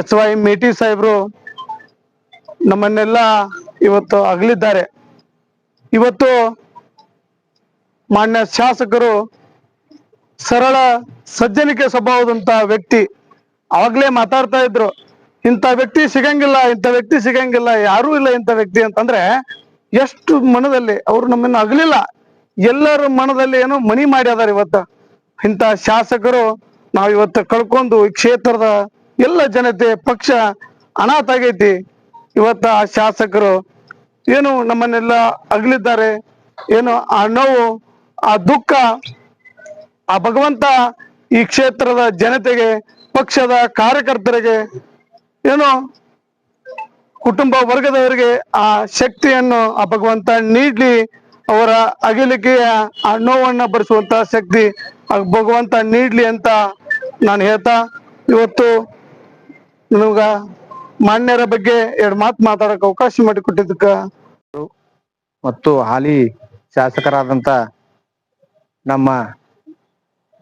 H Y ಮೇಟಿ ಸಾಹೇಬ್ರು ನಮ್ಮನ್ನೆಲ್ಲ ಇವತ್ತು ಅಗಲಿದ್ದಾರೆ. ಇವತ್ತು ಮಾನ್ಯ ಶಾಸಕರು ಸರಳ ಸಜ್ಜನಿಕೆ ಸ್ವಭಾವದಂತ ವ್ಯಕ್ತಿ ಅವಾಗ್ಲೇ ಮಾತಾಡ್ತಾ ಇದ್ರು. ಇಂಥ ವ್ಯಕ್ತಿ ಸಿಗಂಗಿಲ್ಲ, ಇಂಥ ವ್ಯಕ್ತಿ ಸಿಗಂಗಿಲ್ಲ, ಯಾರೂ ಇಲ್ಲ ಇಂಥ ವ್ಯಕ್ತಿ ಅಂತಂದ್ರೆ ಎಷ್ಟು ಮನದಲ್ಲಿ ಅವ್ರು ನಮ್ಮನ್ನ ಅಗಲಿಲ್ಲ. ಎಲ್ಲರ ಮನದಲ್ಲಿ ಏನೋ ಮನಿ ಮಾಡ್ಯಾದಾರ ಇವತ್ತ. ಇಂಥ ಶಾಸಕರು ನಾವ್ ಇವತ್ತು ಕಳ್ಕೊಂಡು ಈ ಕ್ಷೇತ್ರದ ಎಲ್ಲ ಜನತೆ ಪಕ್ಷ ಅನಾಥ ಆಗೈತಿ. ಇವತ್ತ ಆ ಶಾಸಕರು ಏನು ನಮ್ಮನ್ನೆಲ್ಲ ಅಗಲಿದ್ದಾರೆ. ಏನು ಆ ನೋವು, ಆ ದುಃಖ, ಆ ಭಗವಂತ ಈ ಕ್ಷೇತ್ರದ ಜನತೆಗೆ, ಪಕ್ಷದ ಕಾರ್ಯಕರ್ತರಿಗೆ, ಏನು ಕುಟುಂಬ ವರ್ಗದವರಿಗೆ ಆ ಶಕ್ತಿಯನ್ನು ಆ ಭಗವಂತ ನೀಡ್ಲಿ, ಅವರ ಅಗಲಿಕೆಯ ಆ ನೋವನ್ನ ಭರಿಸುವಂತ ಶಕ್ತಿ ಆ ಭಗವಂತ ನೀಡ್ಲಿ ಅಂತ ನಾನು ಹೇಳ್ತಾ, ಇವತ್ತು ನನಗ ಮಾನ್ಯರ ಬಗ್ಗೆ ಎರಡು ಮಾತು ಮಾತಾಡಕ್ ಅವಕಾಶ ಮಾಡಿಕೊಟ್ಟಿದ್ದಕ್ಕ ಮತ್ತು ಹಾಲಿ ಶಾಸಕರಾದಂತ ನಮ್ಮ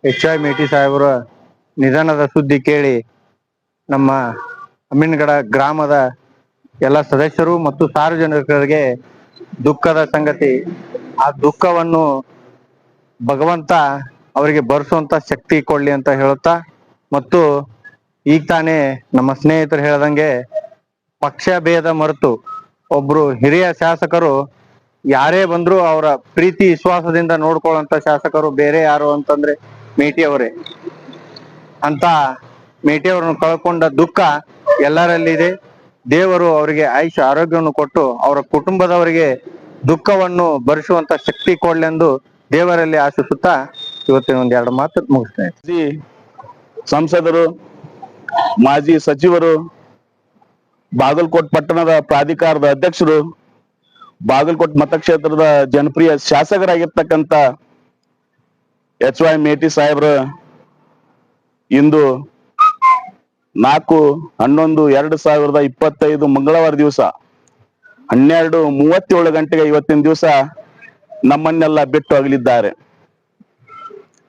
ಎಚ್ ಐ ಮೇಟಿ ಸಾಹೇಬರ ನಿಧನದ ಸುದ್ದಿ ಕೇಳಿ ನಮ್ಮ ಅಮ್ಮಿನಗಡ ಗ್ರಾಮದ ಎಲ್ಲ ಸದಸ್ಯರು ಮತ್ತು ಸಾರ್ವಜನಿಕರಿಗೆ ದುಃಖದ ಸಂಗತಿ, ಆ ದುಃಖವನ್ನು ಭಗವಂತ ಅವರಿಗೆ ಭರಿಸುವಂತ ಶಕ್ತಿ ಕೊಡ್ಲಿ ಅಂತ ಹೇಳುತ್ತಾ ಮತ್ತು ಈಗ ತಾನೇ ನಮ್ಮ ಸ್ನೇಹಿತರು ಹೇಳದಂಗೆ ಪಕ್ಷ ಭೇದ ಮರೆತು ಒಬ್ರು ಹಿರಿಯ ಶಾಸಕರು ಯಾರೇ ಬಂದ್ರು ಅವರ ಪ್ರೀತಿ ವಿಶ್ವಾಸದಿಂದ ನೋಡ್ಕೊಳ್ಳುವಂತ ಶಾಸಕರು ಬೇರೆ ಯಾರು ಅಂತಂದ್ರೆ ಮೇಟಿ ಅವರೇ. ಅಂತ ಮೇಟಿ ಅವರನ್ನು ಕಳ್ಕೊಂಡ ದುಃಖ ಎಲ್ಲರಲ್ಲಿದೆ. ದೇವರು ಅವರಿಗೆ ಆಯುಷ ಆರೋಗ್ಯವನ್ನು ಕೊಟ್ಟು ಅವರ ಕುಟುಂಬದವರಿಗೆ ದುಃಖವನ್ನು ಭರಿಸುವಂತ ಶಕ್ತಿ ಕೊಡ್ಲೆಂದು ದೇವರಲ್ಲಿ ಆಶಿಸುತ್ತಾ ಇವತ್ತಿನ ಒಂದ್ ಎರಡು ಮಾತು ಮುಗಿಸ್ತೇನೆ ಸಂಸದರು ಮಾಜಿ ಸಚಿವರು ಬಾಗಲಕೋಟ್ ಪಟ್ಟಣದ ಪ್ರಾಧಿಕಾರದ ಅಧ್ಯಕ್ಷರು, ಬಾಗಲಕೋಟ್ ಮತಕ್ಷೇತ್ರದ ಜನಪ್ರಿಯ ಶಾಸಕರಾಗಿರ್ತಕ್ಕಂತ ಎಚ್ ವೈ ಮೇಟಿ ಸಾಹೇಬ್ರ ಇಂದು ನಾಲ್ಕು, ಹನ್ನೊಂದು, ಎರಡು ಸಾವಿರದ ಇಪ್ಪತ್ತೈದು ಮಂಗಳವಾರ ದಿವಸ, ಹನ್ನೆರಡು, ಮೂವತ್ತೇಳು ಗಂಟೆಗೆ ಇವತ್ತಿನ ದಿವಸ ನಮ್ಮನ್ನೆಲ್ಲ ಬಿಟ್ಟು ಅಗಲಿದ್ದಾರೆ.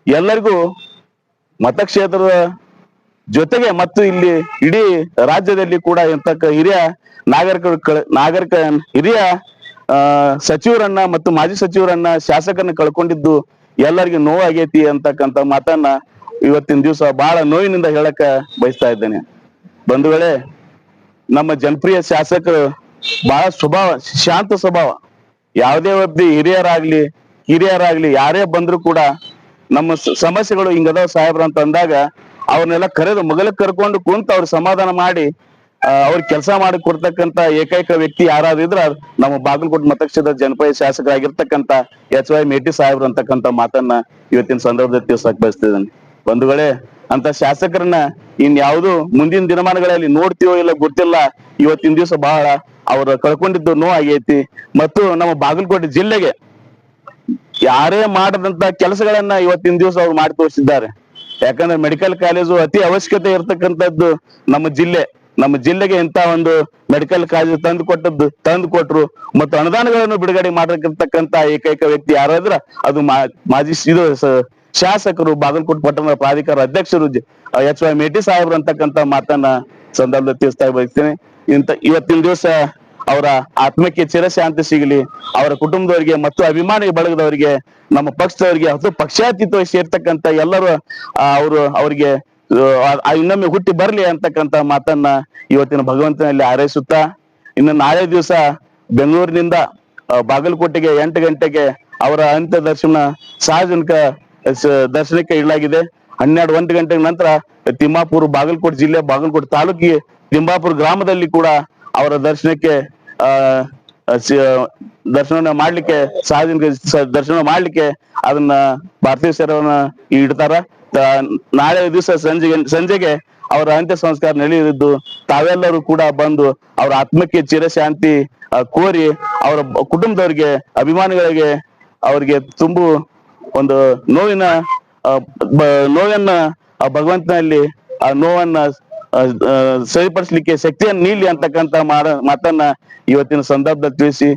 ಎಲ್ಲರಿಗೂ ಮತಕ್ಷೇತ್ರದ ಜೊತೆಗೆ ಮತ್ತು ಇಲ್ಲಿ ಇಡೀ ರಾಜ್ಯದಲ್ಲಿ ಕೂಡ ಇಂತಕ್ಕ ಹಿರಿಯ ನಾಗರಿಕರು ಕಳ್- ನಾಗರಿಕ, ಹಿರಿಯ ಸಚಿವರನ್ನ ಮತ್ತು ಮಾಜಿ ಸಚಿವರನ್ನ ಶಾಸಕರನ್ನ ಕಳ್ಕೊಂಡಿದ್ದು ಎಲ್ಲರಿಗೂ ನೋವಾಗೈತಿ ಅಂತಕ್ಕಂತ ಮಾತನ್ನ ಇವತ್ತಿನ ದಿವಸ ಬಹಳ ನೋವಿನಿಂದ ಹೇಳಕ ಬಯಸ್ತಾ ಇದ್ದೇನೆ. ಬಂಧುಗಳೇ, ನಮ್ಮ ಜನಪ್ರಿಯ ಶಾಸಕರು ಬಹಳ ಸ್ವಭಾವ, ಶಾಂತ ಸ್ವಭಾವ. ಯಾವುದೇ ಒಬ್ಬ ಹಿರಿಯರಾಗ್ಲಿ ಹಿರಿಯರಾಗ್ಲಿ ಯಾರೇ ಬಂದ್ರು ಕೂಡ ನಮ್ಮ ಸಮಸ್ಯೆಗಳು ಹಿಂಗದಾವ ಸಾಹೇಬ್ರ ಅಂತ ಅಂದಾಗ ಅವ್ರನ್ನೆಲ್ಲ ಕರೆದು ಮಗಲಕ್ಕೆ ಕರ್ಕೊಂಡು ಕುಂತ ಅವ್ರ ಸಮಾಧಾನ ಮಾಡಿ ಅವ್ರ ಕೆಲಸ ಮಾಡಿ ಕೊಡ್ತಕ್ಕಂತ ಏಕೈಕ ವ್ಯಕ್ತಿ ಯಾರಾದ್ರ ನಮ್ಮ ಬಾಗಲಕೋಟೆ ಮತಕ್ಷೇತ್ರದ ಜನಪದ ಶಾಸಕರಾಗಿರ್ತಕ್ಕಂತ ಎಚ್ ವೈ ಮೇಟಿ ಸಾಹೇಬ್ರು ಅಂತಕ್ಕಂತ ಮಾತನ್ನ ಇವತ್ತಿನ ಸಂದರ್ಭದಲ್ಲಿ ತಿಳಿಸಕ್ ಬಯಸ್ತಿದ್ದೇನೆ. ಬಂಧುಗಳೇ, ಅಂತ ಶಾಸಕರನ್ನ ಇನ್ ಯಾವುದು ಮುಂದಿನ ದಿನಮಾನಗಳಲ್ಲಿ ನೋಡ್ತೀವೋ ಇಲ್ಲ ಗೊತ್ತಿಲ್ಲ, ಇವತ್ತಿನ ದಿವಸ ಬಹಳ ಅವ್ರ ಕಳ್ಕೊಂಡಿದ್ದು ನೋ ಆಗೈತಿ. ಮತ್ತು ನಮ್ಮ ಬಾಗಲಕೋಟೆ ಜಿಲ್ಲೆಗೆ ಯಾರೇ ಮಾಡದಂತ ಕೆಲಸಗಳನ್ನ ಇವತ್ತಿನ ದಿವಸ ಅವ್ರು ಮಾಡಿ ತೋರಿಸಿದ್ದಾರೆ. ಯಾಕಂದ್ರೆ ಮೆಡಿಕಲ್ ಕಾಲೇಜು ಅತಿ ಅವಶ್ಯಕತೆ ಇರತಕ್ಕಂಥದ್ದು ನಮ್ಮ ಜಿಲ್ಲೆ. ನಮ್ಮ ಜಿಲ್ಲೆಗೆ ಇಂತ ಒಂದು ಮೆಡಿಕಲ್ ಕಾಲೇಜು ತಂದು ಕೊಟ್ಟದ್ದು, ತಂದು ಕೊಟ್ರು ಮತ್ತು ಅನುದಾನಗಳನ್ನು ಬಿಡುಗಡೆ ಮಾಡಿರ್ತಕ್ಕಂತ ಏಕೈಕ ವ್ಯಕ್ತಿ ಯಾರಾದ್ರ ಅದು ಮಾಜಿ ಇದು ಶಾಸಕರು ಬಾಗಲಕೋಟೆ ಪಟ್ಟಣದ ಪ್ರಾಧಿಕಾರ ಅಧ್ಯಕ್ಷರು ಎಚ್ ವೈ ಮೇಟಿ ಸಾಹೇಬ್ರು ಅಂತಕ್ಕಂತ ಮಾತನ್ನ ಸಂದರ್ಭದಲ್ಲಿ ತಿಳಿಸ್ತಾ ಬಯಸ್ತೇನೆ. ಇಂತ ಇವತ್ತಿನ ದಿವಸ ಅವರ ಆತ್ಮಕ್ಕೆ ಚಿರಶಾಂತಿ ಸಿಗಲಿ, ಅವರ ಕುಟುಂಬದವರಿಗೆ ಮತ್ತು ಅಭಿಮಾನಿ ಬಳಗದವರಿಗೆ, ನಮ್ಮ ಪಕ್ಷದವರಿಗೆ ಅದು ಪಕ್ಷಾತೀತವಾಗಿ ಸೇರ್ತಕ್ಕಂತ ಎಲ್ಲರೂ ಅವರು ಅವರಿಗೆ ಇನ್ನೊಮ್ಮೆ ಹುಟ್ಟಿ ಬರ್ಲಿ ಅಂತಕ್ಕಂತ ಮಾತನ್ನ ಇವತ್ತಿನ ಭಗವಂತನಲ್ಲಿ ಹಾರೈಸುತ್ತಾ, ಇನ್ನು ನಾಳೆ ದಿವಸ ಬೆಂಗಳೂರಿನಿಂದ ಬಾಗಲಕೋಟೆಗೆ ಎಂಟು ಗಂಟೆಗೆ ಅವರ ಅಂತ್ಯ ದರ್ಶನ, ಸಾರ್ವಜನಿಕ ದರ್ಶನಕ್ಕೆ ಇಡಲಾಗಿದೆ ಹನ್ನೆರಡು ಒಂದು ಗಂಟೆ ನಂತರ ತಿಮ್ಮಾಪುರ, ಬಾಗಲಕೋಟೆ ಜಿಲ್ಲೆ, ಬಾಗಲಕೋಟೆ ತಾಲೂಕಿಗೆ, ತಿಮ್ಮಾಪುರ ಗ್ರಾಮದಲ್ಲಿ ಕೂಡ ಅವರ ದರ್ಶನಕ್ಕೆ ದರ್ಶನ ಮಾಡ್ಲಿಕ್ಕೆ ಸಾರ್ವಜನಿಕ ದರ್ಶನ ಮಾಡ್ಲಿಕ್ಕೆ ಅದನ್ನ ಭಾರತೀಯ ಸೇರವನ್ನ ಇಡ್ತಾರ. ನಾಳೆ ದಿವಸ ಸಂಜೆಗೆ ಸಂಜೆಗೆ ಅವರ ಅಂತ್ಯ ಸಂಸ್ಕಾರ ನಡೆಯಲಿದ್ದು, ತಾವೆಲ್ಲರೂ ಕೂಡ ಬಂದು ಅವರ ಆತ್ಮಕ್ಕೆ ಚಿರಶಾಂತಿ ಕೋರಿ ಅವರ ಕುಟುಂಬದವರಿಗೆ, ಅಭಿಮಾನಿಗಳಿಗೆ ಅವರಿಗೆ ತುಂಬು ಒಂದು ನೋವಿನ ನೋವನ್ನ ಭಗವಂತನಲ್ಲಿ ಆ, ನೋವನ್ನ ಸರಿಪಡಿಸ್ಲಿಕ್ಕೆ ಶಕ್ತಿಯನ್ನು ನೀಲಿ ಅಂತಕ್ಕಂತ ಮಾತನ್ನ ಇವತ್ತಿನ ಸಂದರ್ಭದಲ್ಲಿ ತಿಳಿಸಿ